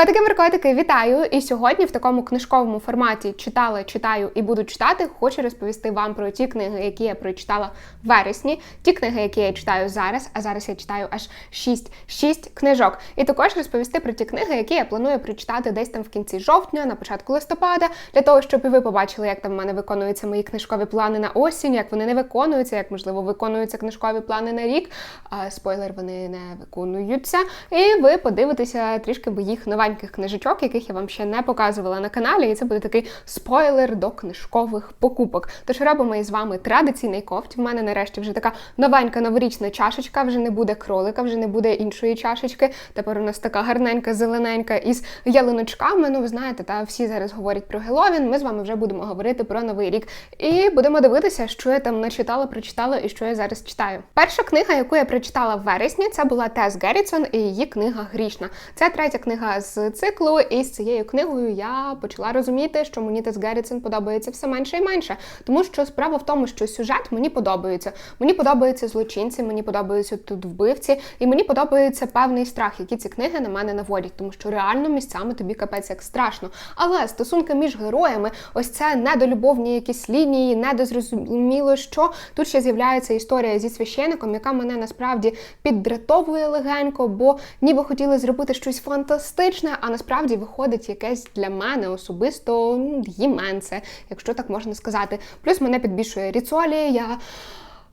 Котики Маркотики, вітаю! І сьогодні в такому книжковому форматі читала, читаю і буду читати. Хочу розповісти вам про ті книги, які я прочитала в вересні, ті книги, які я читаю зараз. А зараз я читаю аж 6, 6 книжок. І також розповісти про ті книги, які я планую прочитати десь там в кінці жовтня, на початку листопада, для того, щоб і ви побачили, як там в мене виконуються мої книжкові плани на осінь, як вони не виконуються, як можливо виконуються книжкові плани на рік. А, спойлер, вони не виконуються. І ви подивитеся трішки моїх новеньких книжечок, яких я вам ще не показувала на каналі. І це буде такий спойлер до книжкових покупок. Тож робимо із вами традиційний ковт. В мене нарешті вже така новенька новорічна чашечка. Вже не буде кролика, вже не буде іншої чашечки. Тепер у нас така гарненька, зелененька із ялиночками. Ну, ви знаєте, та всі зараз говорять про Геловін. Ми з вами вже будемо говорити про новий рік. І будемо дивитися, що я там начитала, прочитала і що я зараз читаю. Перша книга, яку я прочитала в вересні, це була Тес Геррітсон і її книга Грішна. Це третя книга з циклу, і з цією книгою я почала розуміти, що мені Тес Геррітсон подобається все менше і менше. Тому що справа в тому, що сюжет мені подобається. Мені подобаються злочинці, мені подобаються тут вбивці, і мені подобається певний страх, які ці книги на мене наводять, тому що реально місцями тобі капець як страшно. Але стосунки між героями, ось це недолюбовні якісь лінії, недозрозуміло, що тут ще з'являється історія зі священником, яка мене насправді піддратовує легенько, бо ніби хотіли зробити щось фантастичне, а насправді виходить якесь для мене особисто їменце, якщо так можна сказати. Плюс мене підбільшує ріцолі, Я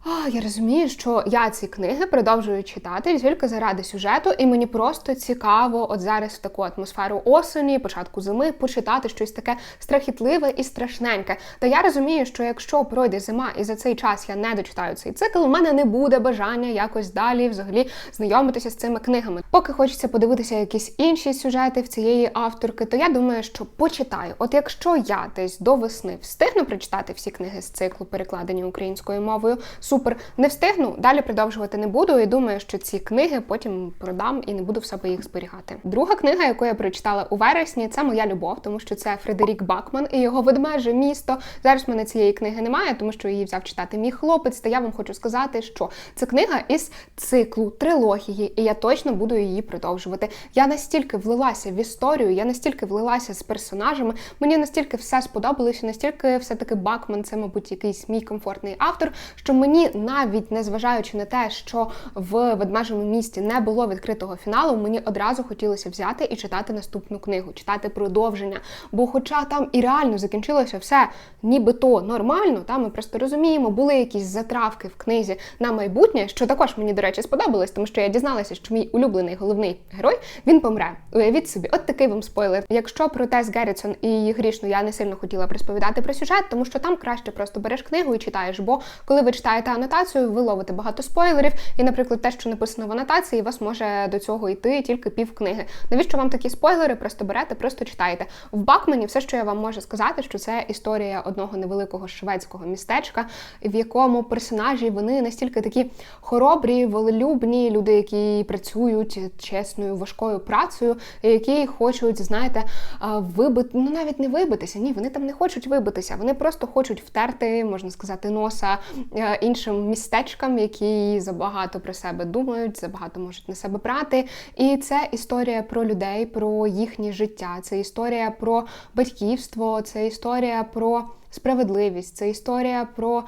а, я розумію, що я ці книги продовжую читати тільки заради сюжету, і мені просто цікаво, от зараз в таку атмосферу осені, початку зими, почитати щось таке страхітливе і страшненьке. Та я розумію, що якщо пройде зима і за цей час я не дочитаю цей цикл, у мене не буде бажання якось далі взагалі знайомитися з цими книгами. Поки хочеться подивитися якісь інші сюжети в цієї авторки, то я думаю, що почитаю. От якщо я десь до весни встигну прочитати всі книги з циклу, перекладені українською мовою супер. Не встигну, далі продовжувати не буду. І думаю, що ці книги потім продам і не буду в себе їх зберігати. Друга книга, яку я прочитала у вересні, це моя любов, тому що це Фредерік Бакман і його ведмеже місто. Зараз в мене цієї книги немає, тому що її взяв читати мій хлопець. Та я вам хочу сказати, що це книга із циклу трилогії, і я точно буду її продовжувати. Я настільки влилася в історію, я настільки влилася з персонажами. Мені настільки все сподобалося, настільки все таки Бакман, це, мабуть, якийсь мій комфортний автор, що мені навіть незважаючи на те, що в ведмежому місті не було відкритого фіналу, мені одразу хотілося взяти і читати наступну книгу, читати продовження. Бо, хоча там і реально закінчилося все нібито нормально, та ми просто розуміємо, були якісь затравки в книзі на майбутнє, що також мені, до речі, сподобалось, тому що я дізналася, що мій улюблений головний герой він помре. Уявіть собі, от такий вам спойлер. Якщо про Тес Геррітсон і її грішну я не сильно хотіла розповідати про сюжет, тому що там краще просто береш книгу і читаєш. Бо коли ви читаєте анотацію, ви ловите багато спойлерів, і, наприклад, те, що написано в анотації, вас може до цього йти тільки пів книги. Навіщо вам такі спойлери? Просто берете, просто читаєте. В Бакмені все, що я вам можу сказати, що це історія одного невеликого шведського містечка, в якому персонажі вони настільки такі хоробрі, волелюбні, люди, які працюють чесною, важкою працею, які хочуть, знаєте, вибити, ну навіть не вибитися. Ні, вони там не хочуть вибитися, вони просто хочуть втерти, можна сказати, носа іншим містечкам, які забагато про себе думають, забагато можуть на себе брати. І це історія про людей, про їхнє життя, це історія про батьківство, це історія про справедливість, це історія про.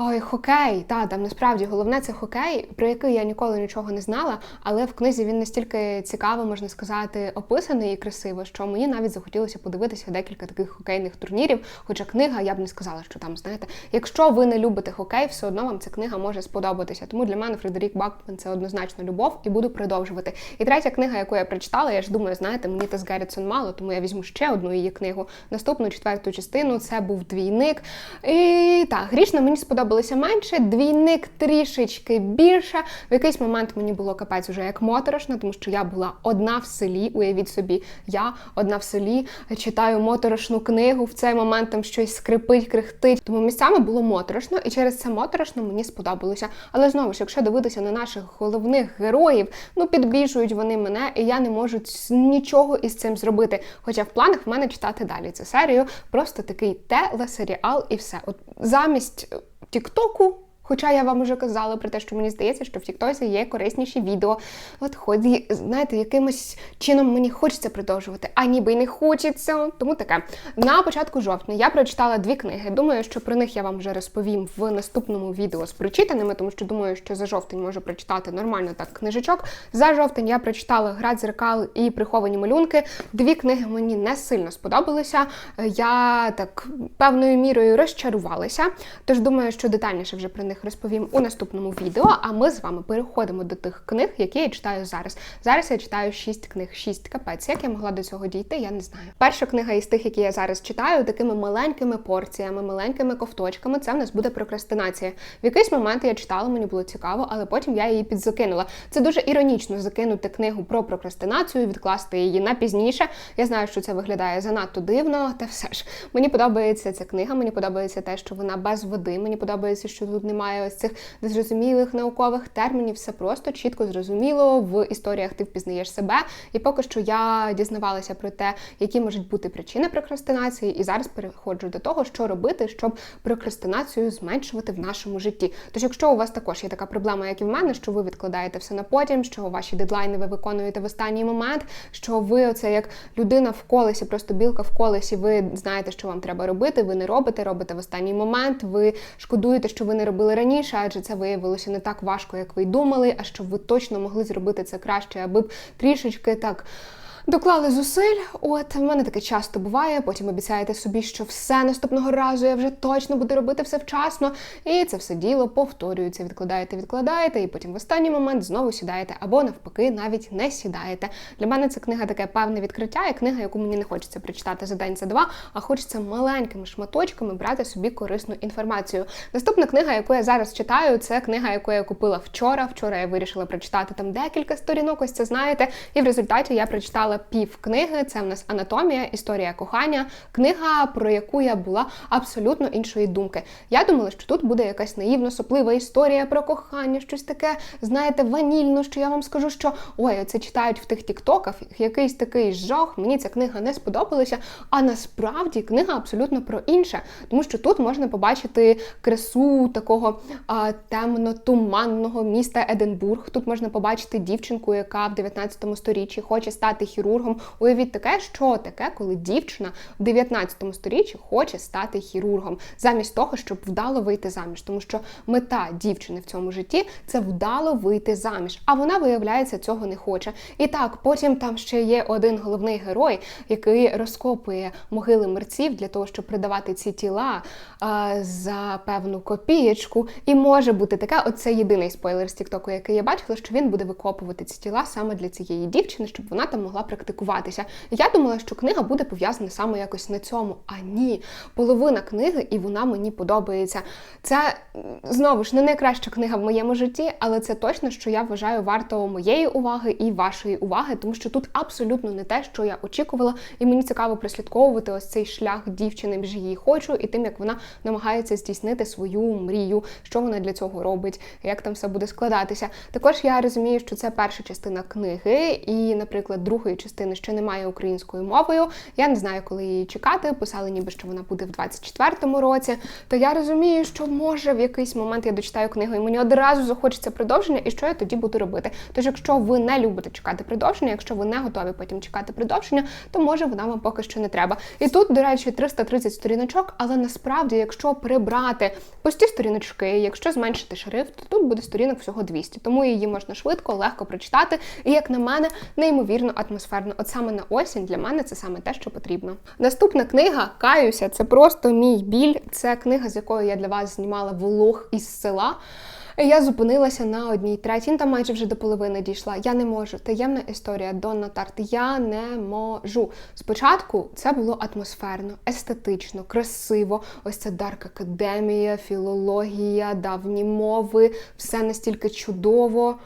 Ой, хокей, та там насправді головне це хокей, про який я ніколи нічого не знала, але в книзі він настільки цікаво, можна сказати, описаний і красиво, що мені навіть захотілося подивитися декілька таких хокейних турнірів. Хоча книга, я б не сказала, що там, знаєте, якщо ви не любите хокей, все одно вам ця книга може сподобатися. Тому для мене Фредерік Бакман це однозначно любов і буду продовжувати. І третя книга, яку я прочитала, я ж думаю, знаєте, мені Тес Геррітсон мало, тому я візьму ще одну її книгу. Наступну четверту частину це був двійник. І так, грішно мені сподобалося сподобалося менше, двійник трішечки більше. В якийсь момент мені було капець уже як моторошно, тому що я була одна в селі. Уявіть собі, я одна в селі читаю моторошну книгу. В цей момент там щось скрипить, крихтить. Тому місцями було моторошно, і через це моторошно мені сподобалося. Але знову ж, якщо дивитися на наших головних героїв, ну підбільшують вони мене, і я не можу нічого із цим зробити. Хоча в планах в мене читати далі цю серію. Просто такий телесеріал і все. От замість Тіктоку Хоча я вам уже казала про те, що мені здається, що в Тіктосі є корисніші відео. От ході, знаєте, якимось чином мені хочеться продовжувати, а ніби й не хочеться. Тому таке. На початку жовтня я прочитала дві книги. Думаю, що про них я вам вже розповім в наступному відео з прочитаними, тому що думаю, що за жовтень можу прочитати нормально так книжечок. За жовтень я прочитала Гра дзеркал і приховані малюнки. Дві книги мені не сильно сподобалися. Я так певною мірою розчарувалася. Тож думаю, що детальніше вже про них розповім у наступному відео. А ми з вами переходимо до тих книг, які я читаю зараз. Зараз я читаю шість книг, шість капець. Як я могла до цього дійти, я не знаю. Перша книга із тих, які я зараз читаю, такими маленькими порціями, маленькими ковточками. Це в нас буде прокрастинація. В якийсь момент я читала, мені було цікаво, але потім я її підзакинула. Це дуже іронічно закинути книгу про прокрастинацію, відкласти її на пізніше. Я знаю, що це виглядає занадто дивно, та все ж мені подобається ця книга. Мені подобається те, що вона без води. Мені подобається, що тут немає ось цих незрозумілих наукових термінів. Все просто чітко зрозуміло. В історіях ти впізнаєш себе. І поки що я дізнавалася про те, які можуть бути причини прокрастинації, і зараз переходжу до того, що робити, щоб прокрастинацію зменшувати в нашому житті. Тож, якщо у вас також є така проблема, як і в мене, що ви відкладаєте все на потім, що ваші дедлайни ви виконуєте в останній момент, що ви оце як людина в колесі, просто білка в колесі, ви знаєте, що вам треба робити, ви не робите, робите в останній момент, ви шкодуєте, що ви не робили раніше, адже це виявилося не так важко, як ви й думали, а щоб ви точно могли зробити це краще, аби б трішечки так. Доклали зусиль, от в мене таке часто буває. Потім обіцяєте собі, що все наступного разу я вже точно буду робити все вчасно. І це все діло повторюється. Відкладаєте, відкладаєте, і потім в останній момент знову сідаєте, або навпаки, навіть не сідаєте. Для мене ця книга таке певне відкриття, і книга, яку мені не хочеться прочитати за день, за два, а хочеться маленькими шматочками брати собі корисну інформацію. Наступна книга, яку я зараз читаю, це книга, яку я купила вчора. Вчора я вирішила прочитати там декілька сторінок. Ось це знаєте, і в результаті я прочитала пів книги. Це в нас анатомія, історія кохання, книга, про яку я була абсолютно іншої думки. Я думала, що тут буде якась наївно соплива історія про кохання, щось таке, знаєте, ванільно, що я вам скажу, що ой, це читають в тих тіктоках, якийсь такий жах, мені ця книга не сподобалася. А насправді книга абсолютно про інше, тому що тут можна побачити красу такого а, темно-туманного міста Единбург. Тут можна побачити дівчинку, яка в 19 сторіччі хоче стати хірургом хірургом. Уявіть таке, що таке, коли дівчина в 19 сторіччі хоче стати хірургом, замість того, щоб вдало вийти заміж. Тому що мета дівчини в цьому житті це вдало вийти заміж. А вона, виявляється, цього не хоче. І так, потім там ще є один головний герой, який розкопує могили мерців для того, щоб придавати ці тіла а, за певну копієчку. І може бути таке, оце єдиний спойлер з Тіктоку, який я бачила, що він буде викопувати ці тіла саме для цієї дівчини, щоб вона там могла практикувати практикуватися. Я думала, що книга буде пов'язана саме якось на цьому. А ні, половина книги, і вона мені подобається. Це знову ж не найкраща книга в моєму житті, але це точно, що я вважаю варто моєї уваги і вашої уваги, тому що тут абсолютно не те, що я очікувала, і мені цікаво прослідковувати ось цей шлях дівчини між її хочу і тим, як вона намагається здійснити свою мрію, що вона для цього робить, як там все буде складатися. Також я розумію, що це перша частина книги, і, наприклад, другої частини частини ще немає українською мовою. Я не знаю, коли її чекати. Писали, ніби що вона буде в 24-му році. То я розумію, що може в якийсь момент я дочитаю книгу, і мені одразу захочеться продовження, і що я тоді буду робити. Тож, якщо ви не любите чекати продовження, якщо ви не готові потім чекати продовження, то може вона вам поки що не треба. І тут, до речі, 330 сторіночок, але насправді, якщо прибрати пусті сторіночки, якщо зменшити шрифт, то тут буде сторінок всього 200. Тому її можна швидко, легко прочитати. І як на мене, неймовірно атмосферно гарно. От саме на осінь для мене це саме те, що потрібно. Наступна книга Каюся, це просто мій біль. Це книга, з якою я для вас знімала влог із села. Я зупинилася на одній третій, там майже вже до половини дійшла. Я не можу. Таємна історія Донна Тарт. Я не можу. Спочатку це було атмосферно, естетично, красиво. Ось це Дарк Академія, філологія, давні мови, все настільки чудово.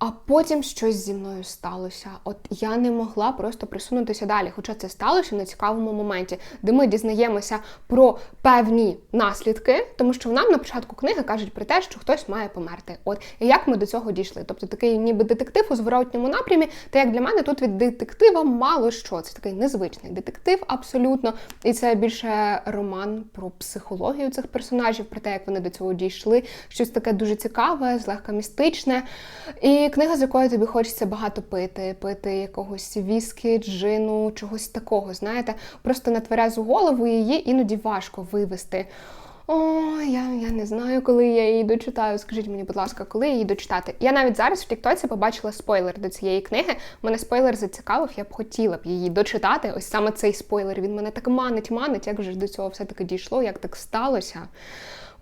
А потім щось зі мною сталося. От я не могла просто присунутися далі. Хоча це сталося на цікавому моменті, де ми дізнаємося про певні наслідки, тому що нам на початку книги кажуть про те, що хтось має померти. От і як ми до цього дійшли? Тобто такий ніби детектив у зворотньому напрямі. Та як для мене тут від детектива мало що. Це такий незвичний детектив, абсолютно. І це більше роман про психологію цих персонажів, про те, як вони до цього дійшли. Щось таке дуже цікаве, злегка містичне. І книга, з якої тобі хочеться багато пити, пити якогось віскі, джину, чогось такого. Знаєте, просто на тверезу голову її іноді важко вивести. О, я я не знаю, коли я її дочитаю. Скажіть мені, будь ласка, коли її дочитати? Я навіть зараз в Тіктоці побачила спойлер до цієї книги. Мене спойлер зацікавив, я б хотіла б її дочитати. Ось саме цей спойлер. Він мене так манить, манить, як же ж до цього все-таки дійшло, як так сталося.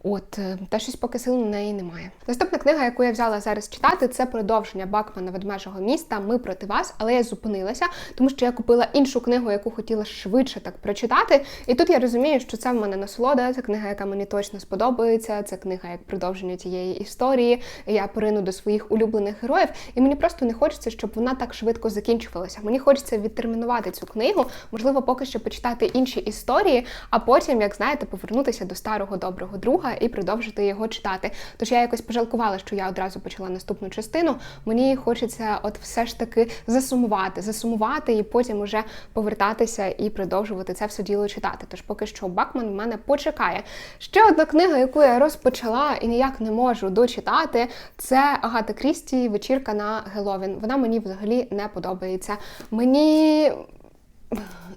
От, е, та щось поки сил на неї немає. Наступна книга, яку я взяла зараз читати, це продовження Бакмана ведмежого міста. Ми проти вас, але я зупинилася, тому що я купила іншу книгу, яку хотіла швидше так прочитати. І тут я розумію, що це в мене насолода. Це книга, яка мені точно сподобається. Це книга як продовження тієї історії. Я порину до своїх улюблених героїв, і мені просто не хочеться, щоб вона так швидко закінчувалася. Мені хочеться відтермінувати цю книгу, можливо, поки що почитати інші історії, а потім, як знаєте, повернутися до старого доброго друга і продовжити його читати. Тож я якось пожалкувала, що я одразу почала наступну частину. Мені хочеться, от все ж таки засумувати, засумувати і потім уже повертатися і продовжувати це все діло читати. Тож поки що Бакман в мене почекає. Ще одна книга, яку я розпочала і ніяк не можу дочитати, це Агата Крісті Вечірка на Геловін. Вона мені взагалі не подобається. Мені.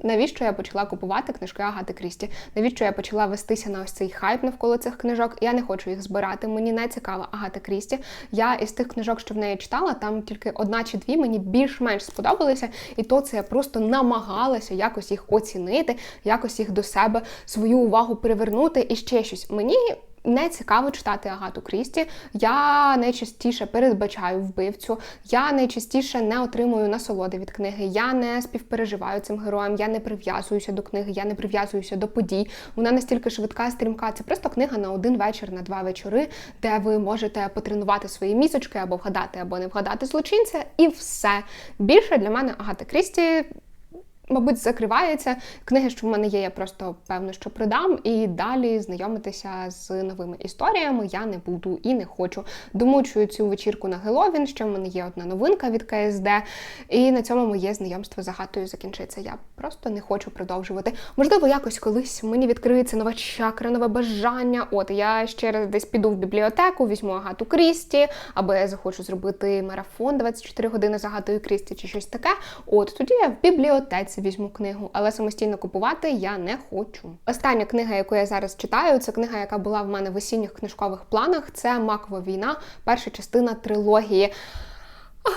Навіщо я почала купувати книжки Агати Крісті? Навіщо я почала вестися на ось цей хайп навколо цих книжок? Я не хочу їх збирати. Мені не цікава Агата Крісті. Я із тих книжок, що в неї читала, там тільки одна чи дві мені більш-менш сподобалися, і то це я просто намагалася якось їх оцінити, якось їх до себе свою увагу привернути і ще щось. Мені не цікаво читати Агату Крісті. Я найчастіше передбачаю вбивцю, я найчастіше не отримую насолоди від книги, я не співпереживаю цим героям, я не прив'язуюся до книги, я не прив'язуюся до подій. Вона настільки швидка, стрімка. Це просто книга на один вечір, на два вечори, де ви можете потренувати свої мізочки або вгадати, або не вгадати злочинця, і все. Більше для мене Агата Крісті мабуть, закривається. Книги, що в мене є, я просто певно, що продам, і далі знайомитися з новими історіями я не буду і не хочу. Домучую цю вечірку на Геловін. Ще в мене є одна новинка від КСД, і на цьому моє знайомство з Агатою закінчиться. Я просто не хочу продовжувати. Можливо, якось колись мені відкриється нова чакра, нове бажання. От я ще раз десь піду в бібліотеку, візьму Агату Крісті, або я захочу зробити марафон 24 години з Агатою Крісті чи щось таке. От тоді я в бібліотеці візьму книгу, але самостійно купувати я не хочу. Остання книга, яку я зараз читаю, це книга, яка була в мене в осінніх книжкових планах. Це Макова війна, перша частина трилогії.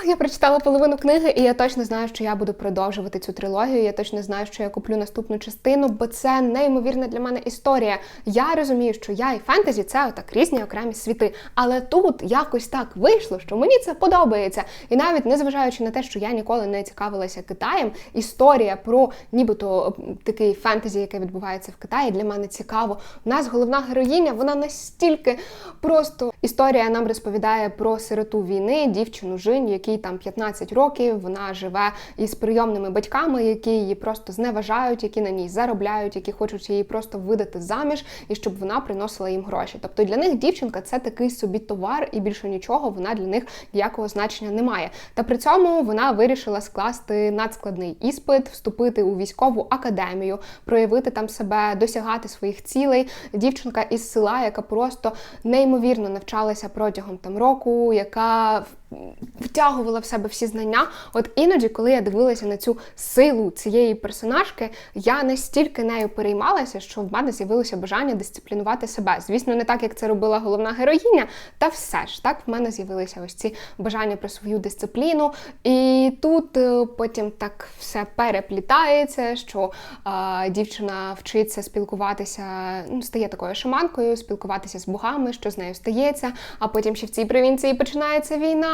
Я прочитала половину книги, і я точно знаю, що я буду продовжувати цю трилогію. Я точно знаю, що я куплю наступну частину, бо це неймовірна для мене історія. Я розумію, що я і фентезі це отак різні окремі світи. Але тут якось так вийшло, що мені це подобається. І навіть незважаючи на те, що я ніколи не цікавилася Китаєм, історія про нібито такий фентезі, яке відбувається в Китаї, для мене цікаво. У нас головна героїня, вона настільки просто історія нам розповідає про сироту війни, дівчину Жинь, якій там 15 років, вона живе із прийомними батьками, які її просто зневажають, які на ній заробляють, які хочуть її просто видати заміж і щоб вона приносила їм гроші. Тобто для них дівчинка це такий собі товар, і більше нічого вона для них ніякого значення не має. Та при цьому вона вирішила скласти надскладний іспит, вступити у військову академію, проявити там себе, досягати своїх цілей. Дівчинка із села, яка просто неймовірно навчалася протягом там року, яка втягувала в себе всі знання. От іноді, коли я дивилася на цю силу цієї персонажки, я настільки нею переймалася, що в мене з'явилося бажання дисциплінувати себе. Звісно, не так, як це робила головна героїня, та все ж так в мене з'явилися ось ці бажання про свою дисципліну. І тут е, потім так все переплітається, що а, дівчина вчиться спілкуватися, ну, стає такою шаманкою, спілкуватися з богами, що з нею стається, а потім ще в цій провінції починається війна.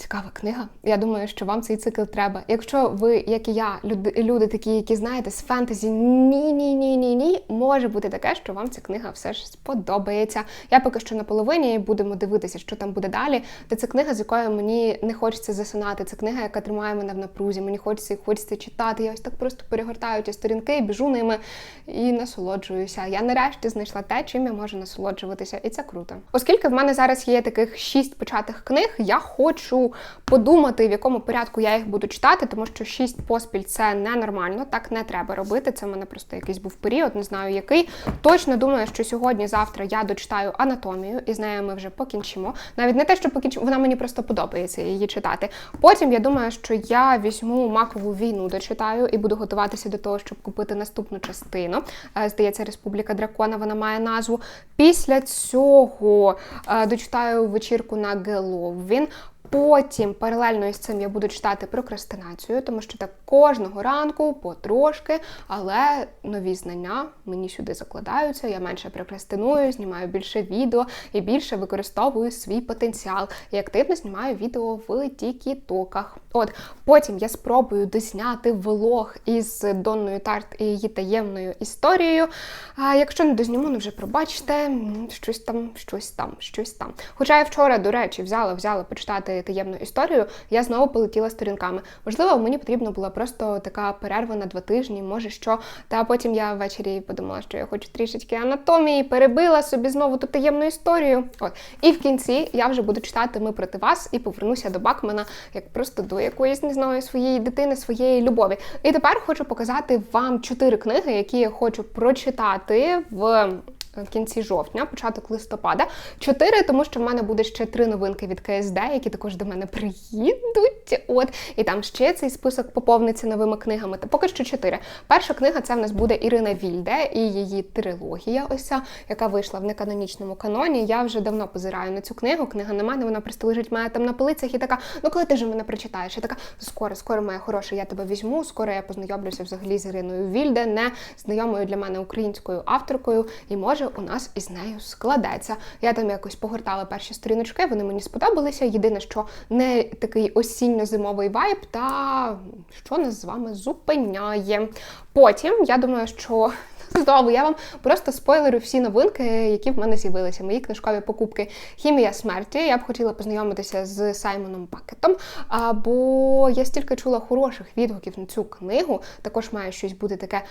Цікава книга. Я думаю, що вам цей цикл треба. Якщо ви, як і я, люди, люди такі, які знаєте, з фентезі ні, ні, ні, ні, ні, може бути таке, що вам ця книга все ж сподобається. Я поки що на половині будемо дивитися, що там буде далі. Та це книга, з якою мені не хочеться засинати. Це книга, яка тримає мене в напрузі. Мені хочеться і хочеться читати. Я ось так просто перегортаю ті сторінки, і біжу ними і насолоджуюся. Я нарешті знайшла те, чим я можу насолоджуватися, і це круто. Оскільки в мене зараз є таких шість початих книг, я хочу подумати, в якому порядку я їх буду читати, тому що шість поспіль це ненормально, так не треба робити. Це в мене просто якийсь був період, не знаю який. Точно думаю, що сьогодні-завтра я дочитаю анатомію, і з нею ми вже покінчимо. Навіть не те, що покінчимо, вона мені просто подобається її читати. Потім я думаю, що я візьму макову війну, дочитаю і буду готуватися до того, щоб купити наступну частину. Е, Здається, Республіка Дракона вона має назву. Після цього е, дочитаю вечірку на Геловін. Потім паралельно із цим я буду читати прокрастинацію, тому що так кожного ранку потрошки, але нові знання мені сюди закладаються. Я менше прокрастиную, знімаю більше відео і більше використовую свій потенціал. І активно знімаю відео в тікітоках. От потім я спробую дозняти влог із Донною Тарт і її таємною історією. А якщо не дозніму, ну вже пробачте, щось там, щось там, щось там. Хоча я вчора, до речі, взяла, взяла почитати таємну історію, я знову полетіла сторінками. Можливо, мені потрібна була просто така перерва на два тижні, може що. Та потім я ввечері подумала, що я хочу трішечки анатомії, перебила собі знову ту таємну історію. От. І в кінці я вже буду читати Ми проти вас і повернуся до Бакмана як просто до якоїсь, не знаю, своєї дитини, своєї любові. І тепер хочу показати вам чотири книги, які я хочу прочитати в. В кінці жовтня, початок листопада, чотири, тому що в мене буде ще три новинки від КСД, які також до мене приїдуть. От і там ще цей список поповниться новими книгами. Та поки що чотири. Перша книга це в нас буде Ірина Вільде і її трилогія, ось яка вийшла в неканонічному каноні. Я вже давно позираю на цю книгу. Книга на мене, вона просто лежить мене там на полицях і така. Ну коли ти ж мене прочитаєш? Я така скоро, скоро моя хороша, я тебе візьму. Скоро я познайомлюся взагалі з Іриною Вільде, не знайомою для мене українською авторкою, і може у нас із нею складеться. Я там якось погортала перші сторіночки, вони мені сподобалися. Єдине, що не такий осінньо-зимовий вайб, та що нас з вами зупиняє. Потім я думаю, що. Знову я вам просто спойлерю всі новинки, які в мене з'явилися. Мої книжкові покупки Хімія смерті. Я б хотіла познайомитися з Саймоном Пакетом. Бо я стільки чула хороших відгуків на цю книгу. Також має щось бути таке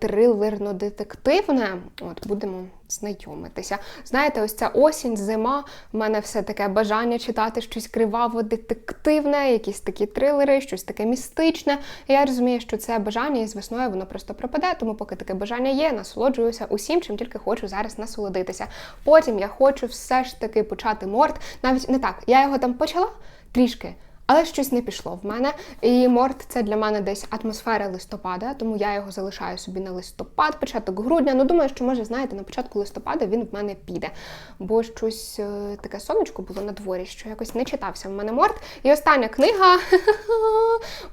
трилерно-детективне. От будемо знайомитися. Знаєте, ось ця осінь, зима. В мене все таке бажання читати щось криваво-детективне, якісь такі трилери, щось таке містичне. І я розумію, що це бажання і з весною воно просто пропаде, тому поки таке бажання є, насолоджуюся усім, чим тільки хочу зараз насолодитися. Потім я хочу все ж таки почати морд. Навіть не так, я його там почала трішки. Але щось не пішло в мене. І морт це для мене десь атмосфера листопада, тому я його залишаю собі на листопад, початок грудня. Ну, думаю, що може, знаєте, на початку листопада він в мене піде. Бо щось е, таке сонечко було на дворі, що якось не читався в мене морт. І остання книга. У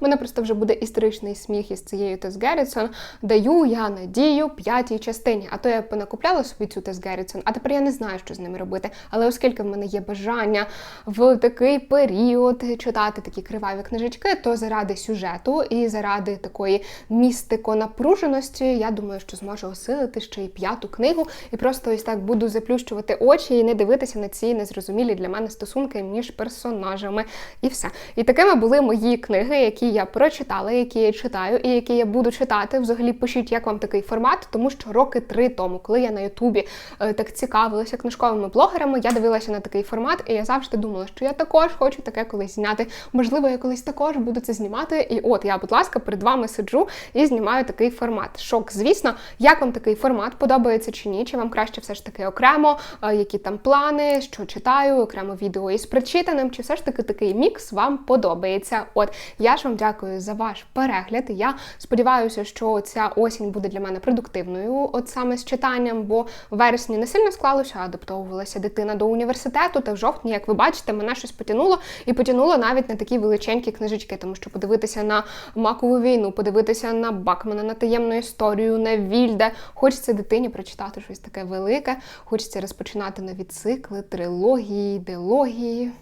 мене просто вже буде історичний сміх із цією Тес Геррітсон. Даю я надію п'ятій частині. А то я понакупляла собі цю Тес Геррітсон, а тепер я не знаю, що з ними робити. Але оскільки в мене є бажання в такий період читати такі криваві книжечки, то заради сюжету і заради такої містико-напруженості, я думаю, що зможу осилити ще й п'яту книгу, і просто ось так буду заплющувати очі і не дивитися на ці незрозумілі для мене стосунки між персонажами. І все. І такими були мої книги, які я прочитала, які я читаю, і які я буду читати. Взагалі пишіть, як вам такий формат, тому що роки три тому, коли я на Ютубі е, так цікавилася книжковими блогерами, я дивилася на такий формат, і я завжди думала, що я також хочу таке колись зняти. Можливо, я колись також буду це знімати. І от я, будь ласка, перед вами сиджу і знімаю такий формат. Шок, звісно, як вам такий формат подобається чи ні? Чи вам краще все ж таки окремо, е, які там плани, що читаю, окремо відео із прочитаним, чи все ж таки такий мікс вам подобається? От я ж вам дякую за ваш перегляд. Я сподіваюся, що ця осінь буде для мене продуктивною, от саме з читанням, бо в вересні не сильно склалося, адаптовувалася дитина до університету, та в жовтні, як ви бачите, мене щось потягнуло і потягнуло навіть на такі величенькі книжечки, тому що подивитися на макову війну, подивитися на Бакмана, на таємну історію, на Вільде. Хочеться дитині прочитати щось таке велике, хочеться розпочинати нові цикли, трилогії, ідеології.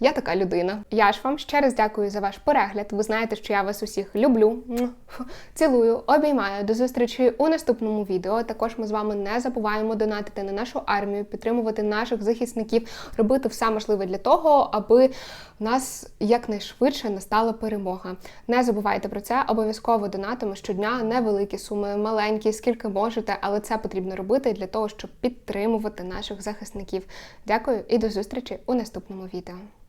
Я така людина. Я ж вам ще раз дякую за ваш перегляд. Ви знаєте, що я вас усіх люблю. Цілую, обіймаю. До зустрічі у наступному відео. Також ми з вами не забуваємо донатити на нашу армію, підтримувати наших захисників, робити все можливе для того, аби в нас якнайшвидше настала перемога. Не забувайте про це. Обов'язково донатимо щодня невеликі суми, маленькі, скільки можете, але це потрібно робити для того, щоб підтримувати наших захисників. Дякую і до зустрічі у наступному відео. vida.